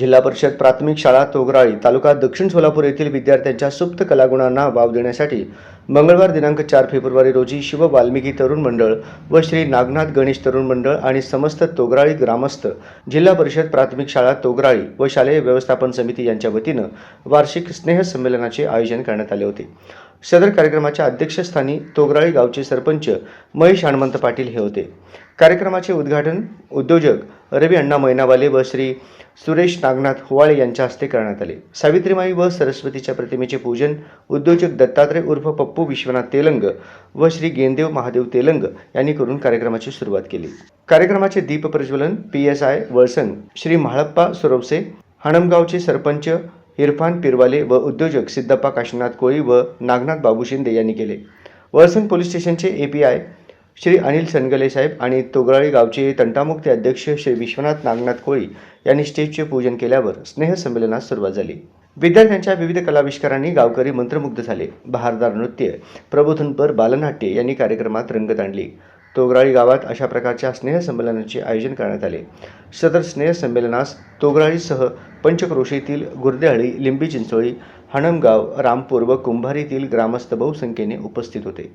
जिल्हा परिषद प्राथमिक शाळा तोगराळी तालुका दक्षिण सोलापूर येथील विद्यार्थ्यांच्या सुप्त कलागुणांना वाव देण्यासाठी मंगळवार दिनांक चार फेब्रुवारी रोजी शिव वाल्मिकी तरुण मंडळ व श्री नागनाथ गणेश तरुण मंडळ आणि समस्त तोगराळी ग्रामस्थ जिल्हा परिषद प्राथमिक शाळा तोगराळी व शालेय व्यवस्थापन समिती यांच्या वतीनं वार्षिक स्नेहसंमेलनाचे आयोजन करण्यात आले होते. सदर कार्यक्रमाच्या अध्यक्षस्थानी तोगराळी गावचे सरपंच महेश हणमंत पाटील हे होते. कार्यक्रमाचे उद्घाटन उद्योजक रवी अण्णा मैनावाले व श्री सुरेश नागनाथ हुवाळे यांच्या हस्ते करण्यात आले. सावित्रीमाई व सरस्वतीच्या प्रतिमेचे पूजन उद्योजक दत्तात्रय उर्फ पप्पू विश्वनाथ तेलंग व श्री गेंदेव महादेव तेलंग यांनी करून कार्यक्रमाची सुरुवात केली. कार्यक्रमाचे दीप प्रज्वलन P S I Valsang Shri Mhalappa Suravase हणमगावचे सरपंच इरफान पिरवाले व उद्योजक सिद्धप्पा काशीनाथ कोळी व नागनाथ बाबू शिंदे यांनी केले. वळसण पोलीस स्टेशनचे A P I Shri Anil Sangale साहेब आणि तोगराळी गावचे तंटामुक्ती अध्यक्ष श्री विश्वनाथ नागनाथ कोळी यांनी स्टेजचे पूजन केल्यावर स्नेहसंमेलनास सुरुवात झाली. विद्यार्थ्यांच्या विविध कलाविष्कारांनी गावकरी मंत्रमुग्ध झाले. बहारदार नृत्य प्रबोधनपर बालनाट्य यांनी कार्यक्रमात रंगत आणली. तोगराळी गावात अशा प्रकारच्या स्नेहसंमेलनाचे आयोजन करण्यात आले. सदर स्नेहसंमेलनास तोगराळीसह पंचक्रोशीतील गुर्देहळी लिंबी चिंचोळी हणमगाव रामपूर व कुंभारीतील ग्रामस्थ बहुसंख्येने उपस्थित होते.